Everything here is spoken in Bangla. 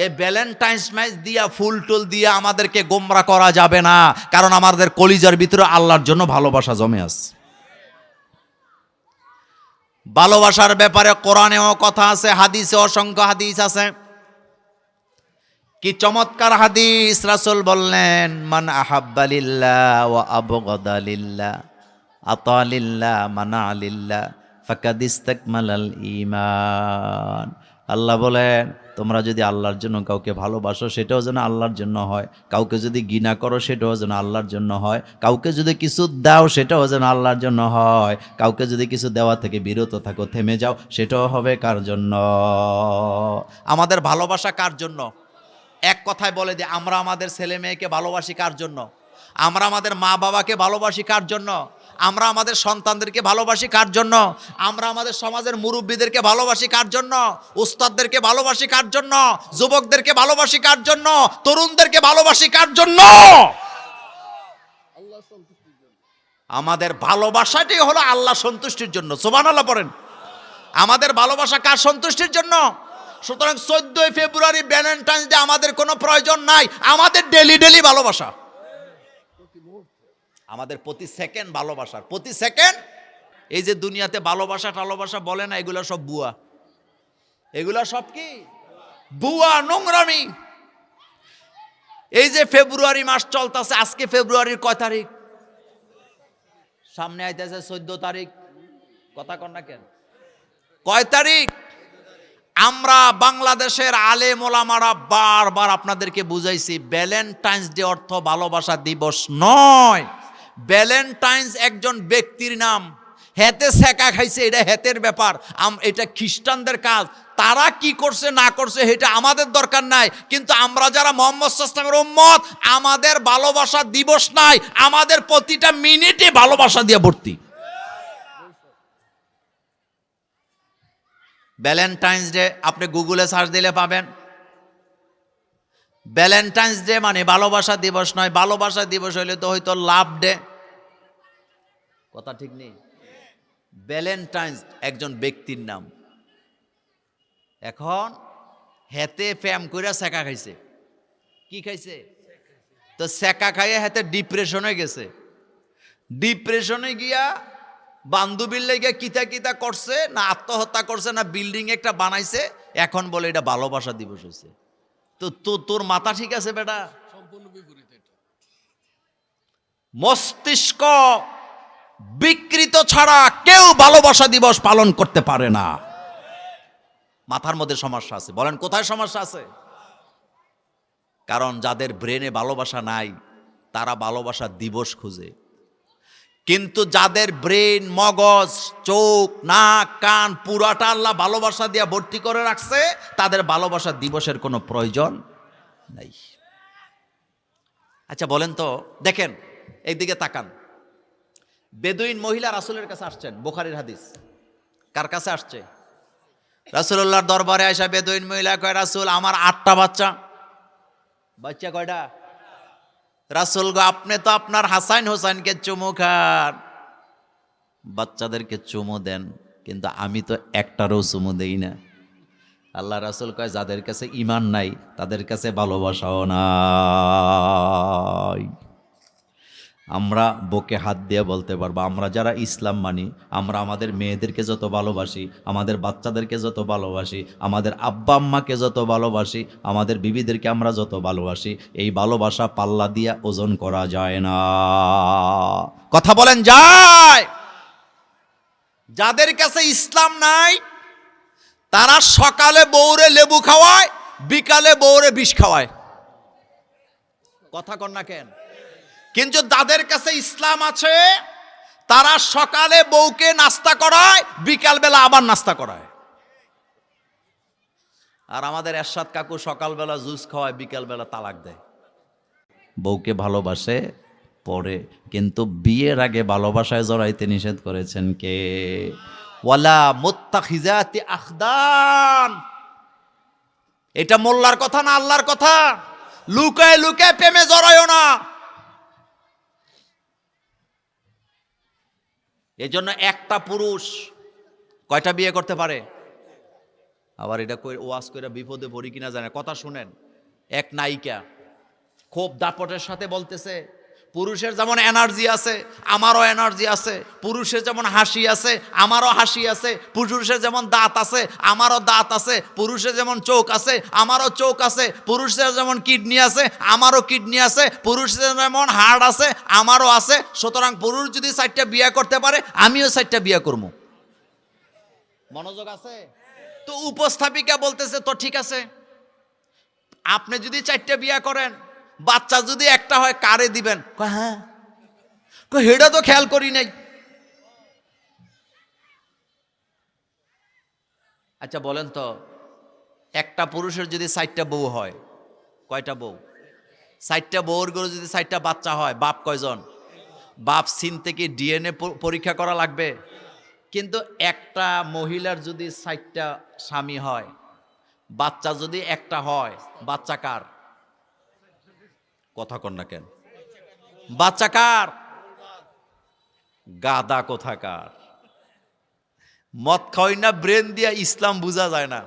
এই ভ্যালেন্টাইন্স ম্যাচ দিয়া ফুল টুল দিয়া আমাদেরকে গোমরা করা যাবে না। কারণ আমাদের কলিজার ভিতরে আল্লাহর জন্য ভালোবাসা জমে আছে। ভালোবাসার ব্যাপারে কোরআনেও কথা আছে, হাদিসে অসংখ্য হাদিস আছে। কি চমৎকার হাদিস রাসুল বললেন, মান আহাব্বালিল্লাহ ওয়া আবগাদালিল্লাহ আতালিল্লাহ মানা আলিল্লাহ ফাকাদ ইস্তাকমালাল ঈমান। আল্লাহ বলেন, তোমরা যদি আল্লাহর জন্য কাউকে ভালোবাসো, সেটাও যেন আল্লাহর জন্য হয়। কাউকে যদি ঘৃণা করো, সেটাও যেন আল্লাহর জন্য হয়। কাউকে যদি কিছু দাও, সেটাও যেন আল্লাহর জন্য হয়। কাউকে যদি কিছু দেওয়া থেকে বিরত থাকো, থেমে যাও, সেটাও হবে কার জন্য? আমাদের ভালোবাসা কার জন্য? এক কথায় বলে যে আমরা আমাদের ছেলে মেয়েকে ভালোবাসি কার জন্য? আমরা আমাদের মা বাবাকে ভালোবাসি কার জন্য? আমরা আমাদের সন্তানদেরকে ভালোবাসি কার জন্য? আমরা আমাদের সমাজের মুরব্বীদেরকে ভালোবাসি কার জন্য? উস্তাদদেরকে ভালোবাসি কার জন্য? যুবকদেরকে ভালোবাসি কার জন্য? তরুণদেরকে ভালোবাসি কার জন্য? আমাদের ভালোবাসাটি হলো আল্লাহ সন্তুষ্টির জন্য। সোমান আল্লাহ পড়েন। আমাদের ভালোবাসা কার সন্তুষ্টির জন্য? সুতরাং চোদ্দই ফেব্রুয়ারি ভ্যালেন্টাইন্স ডে আমাদের কোনো প্রয়োজন নাই। আমাদের ডেলি ডেলি ভালোবাসা। আমাদের প্রতি সেকেন্ড ভালোবাসার। প্রতি সেকেন্ড এই যে দুনিয়াতে ভালোবাসা, টালোবাসা বলে না, এগুলো সব বুয়া। এগুলা সব কি? বুয়া, নোংরামি। এই যে ফেব্রুয়ারি মাস চলতেছে, আজকে ফেব্রুয়ারির কয় তারিখ? সামনে আইতেছে চোদ্দ তারিখ। কথা কন না কেন? কয় তারিখ? আমরা বাংলাদেশের আলে মোলামারা বারবার আপনাদেরকে বুঝাইছি, ভ্যালেন্টাইন্স ডে অর্থ ভালোবাসা দিবস নয়। ভ্যালেন্টাইন্স একজন ব্যক্তির নাম। হেতে সেকা খাইছে, এটা হেতের ব্যাপার। আম এটা খ্রিস্টানদের কাজ। তারা কি করছে, না করছে, এটা আমাদের দরকার নাই। কিন্তু আমরা যারা মোহাম্মদ সাস্তামের উম্মত, আমাদের ভালোবাসা দিবস নাই। আমাদের প্রতিটা মিনিটে ভালোবাসা দিয়ে ভর্তি। ভ্যালেন্টাইন্স ডে, আপনি গুগলে সার্চ দিলে পাবেন। ভ্যালেন্টাইন্স ডে মানে ভালোবাসা দিবস নয়, ভালোবাসা দিবস হইলে তো হয়তো লাভ ডে। কথা ঠিক নেই? ভ্যালেন্টাইন্স একজন ব্যক্তির নাম। এখন হেতে ফ্যাম কইরা সেকা খাইছে। কি খাইছে? তো সেকা খাইয়ে হেতে ডিপ্রেশনে গেছে। ডিপ্রেশনে গিয়া বান্ধবীর লেগে কিতা কিতা করছে, না আত্মহত্যা করছে, না বিল্ডিং একটা বানাইছে, এখন বলে এটা ভালোবাসা দিবস হয়েছে তো তোর মাথা ঠিক আছে বেটা? মস্তিষ্ক বিকৃত ছাড়া কেউ ভালোবাসা দিবস পালন করতে পারে না। মাথার মধ্যে সমস্যা আছে। বলেন কোথায় সমস্যা আছে? কারণ যাদের ব্রেনে ভালোবাসা নাই তারা ভালোবাসা দিবস খুঁজে। কিন্তু যাদের ব্রেন মগজ, চোখ, নাক, কান পুরাটা আল্লাহ ভালোবাসা দিয়ে ভর্তি করে রাখছে, তাদের ভালোবাসা দিবসের কোনো প্রয়োজন নাই। আচ্ছা বলেন তো, দেখেন, এইদিকে তাকান। বেদুইন মহিলা রাসুলের কাছে আসছেন, বোখারির হাদিস। কার কাছে আসছে? রাসুল্লাহর দরবারে আসা বেদুইন মহিলা কয়, রাসুল, আমার আটটা বাচ্চা। বাচ্চা কয়টা? রাসুল গো, আপনি তো আপনার হাসান হোসেনকে চুমু খান। বাচ্চাদেরকে চুমু দেন, কিন্তু আমি তো একটারও চুমু দেই না। আল্লাহ রাসুল কয়, যাদের কাছে ইমান নাই, তাদের কাছে ভালোবাসাও নাই। আমরা বুকে হাত দিয়ে বলতে পারব, আমরা যারা ইসলাম মানি, আমরা আমাদের মেয়েদেরকে যত ভালোবাসি, আমাদের বাচ্চাদেরকে যত ভালোবাসি, আমাদের আব্বা আম্মাকে যত ভালোবাসি, আমাদের বিবিদেরকে আমরা যত ভালোবাসি, এই ভালোবাসা পাল্লা দিয়ে ওজন করা যায় না। কথা বলেন, যায়! যাদের কাছে ইসলাম নাই, তারা সকালে বৌরে লেবু খাওয়ায়, বিকালে বৌরে বিষ খাওয়ায়। কথা কন না কেন? কিন্তু যাদের কাছে ইসলাম আছে, তারা সকালে বউকে নাস্তা করায়, বিকালবেলা আবার নাস্তা করায়। আর আমাদের এরশাদ কাকু সকালবেলা জুস খাওয়ায়, বিকালবেলা তালাক দেয়। বউকে ভালোবাসে, পরে, কিন্তু বিয়ের আগে ভালোবাসায় জড়াইতে নিষেধ করেছেন কে? ওয়ালা মুত্তাখিজাতি আখদান। এটা মোল্লার কথা না আল্লাহর কথা? লুকায় লুকায় প্রেমে জড়ায়ও না। এজন্য একটা পুরুষ কয়টা বিয়ে করতে পারে? আবার এটা ওয়াজ করে বিপদে পড়ি কিনা জানে কথা শুনেন, এক নায়িকা খুব দাপটের সাথে বলতেছে পুরুষের যেমন এনার্জি আছে, আমারও এনার্জি আছে। পুরুষের যেমন হাসি আছে, আমারও হাসি আছে। পুরুষের যেমন দাঁত আছে, আমারও দাঁত আছে। পুরুষের যেমন চোখ আছে, আমারও চোখ আছে। পুরুষের যেমন কিডনি আছে, আমারও কিডনি আছে। পুরুষের যেমন হার্ট আছে, আমারও আছে। সুতরাং পুরুষ যদি চারটা বিয়ে করতে পারে, আমিও চারটা বিয়ে করব। মনোযোগ আছে? তো উপস্থাপিকা বলতেছে, তো ঠিক আছে। আপনি যদি চারটে বিয়া করেন বাচ্চা যদি একটা হয়, কারে দিবেন? হ্যাঁ। হেডা তো খেয়াল করি নাই। আচ্ছা বলেন তো, একটা পুরুষের যদি চারটা বউ হয়, কয়টা বউ? চারটা বউর গরু যদি চারটা বাচ্চা হয়, বাপ কয়জন? বাপ সিন থেকে ডিএনএ পরীক্ষা করা লাগবে। কিন্তু একটা মহিলার যদি চারটা স্বামী হয়, বাচ্চা যদি একটা হয়, বাচ্চা কার? কথা কন না কেন? বাচ্চা কার? গাদা কোথাকার? মদ খাওয়াই না, ব্রেন দিয়া ইসলাম বোঝা যায় না।